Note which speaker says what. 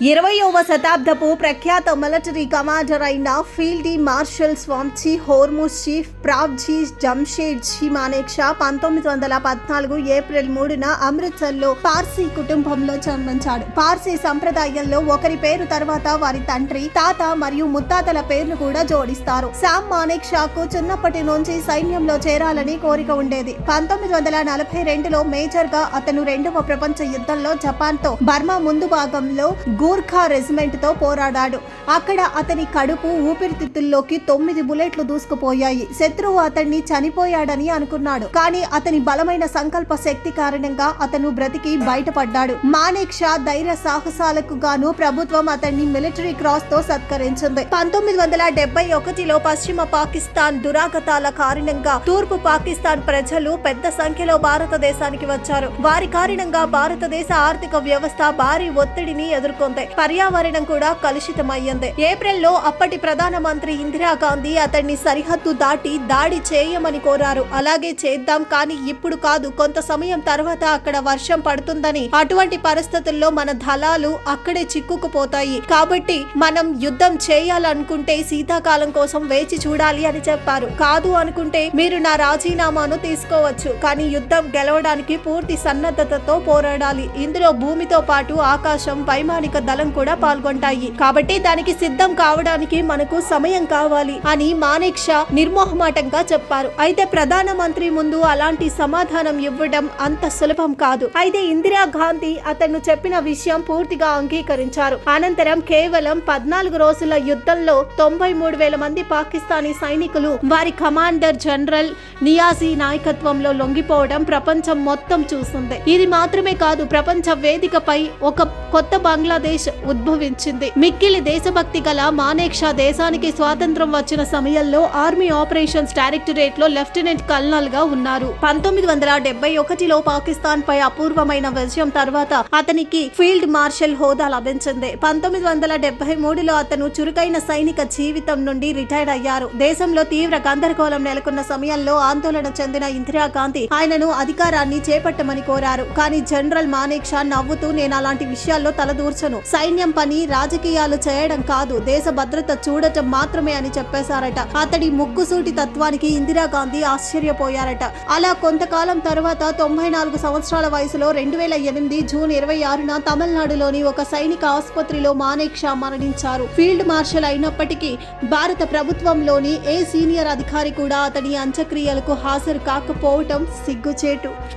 Speaker 1: ఇరవయవ శతాబ్దపు ప్రఖ్యాత మిలిటరీ కమాండర్ అయిన ఫీల్డ్ మార్షల్ స్వాంచి హోర్ముస్ చీఫ్ ప్రావ్జీ జంషేడ్ జీ మానేక్షా పంతొమ్మిది వందల పద్నాలుగు ఏప్రిల్ మూడున అమృత్సర్లో పార్సీ కుటుంబంలో జన్మించాడు. పార్సీ సంప్రదాయంలో ఒకరి పేరు తర్వాత వారి తండ్రి తాత మరియు ముత్తాతల పేర్లు కూడా జోడిస్తారు. శామ్ మానేక్షాకు చిన్నప్పటి నుంచి సైన్యంలో చేరాలని కోరిక ఉండేది. పంతొమ్మిది వందల నలభై రెండులో మేజర్గా అతను రెండవ ప్రపంచ యుద్ధంలో జపాన్తో బర్మా ముందు భాగంలో గూర్ఖా రెజిమెంట్తో పోరాడాడు. అక్కడ అతని కడుపు ఊపిరితిత్తుల్లోకి తొమ్మిది బుల్లెట్లు దూసుకుపోయాయి. శత్రువు అతన్ని చనిపోయాడని అనుకున్నాడు. కానీ అతని బలమైన సంకల్ప శక్తి కారణంగా అతను బ్రతికి బయటపడ్డాడు. మానేక్ షా ధైర్య సాహసాలకు గాను ప్రభుత్వం అతన్ని మిలిటరీ క్రాస్తో సత్కరించింది. పంతొమ్మిది వందల డెబ్బై ఒకటిలో పశ్చిమ పాకిస్తాన్ దురాగతాల కారణంగా తూర్పు పాకిస్తాన్ ప్రజలు పెద్ద సంఖ్యలో భారతదేశానికి వచ్చారు. వారి కారణంగా భారతదేశ ఆర్థిక వ్యవస్థ భారీ ఒత్తిడిని ఎదుర్కొంది. పర్యావరణం కూడా కలుషితమయ్యింది. ఏప్రిల్లో అప్పటి ప్రధానమంత్రి ఇందిరాగాంధీ అతన్ని సరిహద్దు దాటి దాడి చేయమని కోరారు. అలాగే చేద్దాం కానీ ఇప్పుడు కాదు. కొంత సమయం తర్వాత అక్కడ వర్షం పడుతుందని అటువంటి పరిస్థితుల్లో మన దళాలు అక్కడే చిక్కుకుపోతాయి. కాబట్టి మనం యుద్ధం చేయాలనుకుంటే శీతాకాలం కోసం వేచి చూడాలి అని చెప్పారు. కాదు అనుకుంటే మీరు నా రాజీనామాను తీసుకోవచ్చు. కానీ యుద్ధం గెలవడానికి పూర్తి సన్నద్ధతతో పోరాడాలి. ఇందులో భూమితో పాటు ఆకాశం వైమానిక దళం కూడా పాల్గొంటాయి. కాబట్టి దానికి సిద్ధం కావడానికి మనకు సమయం కావాలి అని మానేక్ షా నిర్మోహమాటంగా చెప్పారు. అయితే ప్రధానమంత్రి ముందు అలాంటి సమాధానం ఇవ్వడం అంత సులభం కాదు. అయితే ఇందిరా గాంధీ అతను చెప్పిన విషయం పూర్తిగా అంగీకరించారు. అనంతరం కేవలం పద్నాలుగు రోజుల యుద్ధంలో తొంభై మూడు వేల మంది పాకిస్తానీ సైనికులు వారి కమాండర్ జనరల్ నియాజీ నాయకత్వంలో లొంగిపోవడం ప్రపంచం మొత్తం చూసింది. ఇది మాత్రమే కాదు ప్రపంచ వేదికపై ఒక కొత్త బంగ్లాదేశ్ ఉద్భవించింది. మిక్కిలి దేశభక్తి గల మానేక్షా దేశానికి స్వాతంత్రం వచ్చిన సమయంలో ఆర్మీ ఆపరేషన్స్ డైరెక్టరేట్లో లెఫ్టినెంట్ కల్నల్గా ఉన్నారు. పంతొమ్మిది వందల డెబ్బై ఒకటిలో పాకిస్తాన్ పై అపూర్వమైన విజయం తర్వాత అతనికి ఫీల్డ్ మార్షల్ హోదా లభించింది. పంతొమ్మిది వందల డెబ్బై మూడులో అతను చురుకైన సైనిక జీవితం నుండి రిటైర్ అయ్యారు. దేశంలో తీవ్ర గందరగోళం నెలకొన్న సమయంలో ఆందోళన చెందిన ఇందిరాగాంధీ ఆయనను అధికారాన్ని చేపట్టమని కోరారు. కానీ జనరల్ మానేక్షా నవ్వుతూ నేను అలాంటి విషయాల్లో తలదూర్చను. సైన్యం పని రాజకీయాలు చేయడం కాదు. దేశ భద్రత చూడటం మాత్రమే అని చెప్పేశారట. అతడి ముక్కుసూటి తత్వానికి ఇందిరాగాంధీ ఆశ్చర్యపోయారట. అలా కొంతకాలం తర్వాత తొంభై నాలుగు సంవత్సరాల వయసులో రెండు వేల ఎనిమిది జూన్ ఇరవై ఆరున తమిళనాడులోని ఒక సైనిక ఆసుపత్రిలో మానేక్ షా మరణించారు. ఫీల్డ్ మార్షల్ అయినప్పటికీ భారత ప్రభుత్వంలోని ఏ సీనియర్ అధికారి కూడా అతని అంత్యక్రియలకు హాజరు కాకపోవటం సిగ్గుచేటు.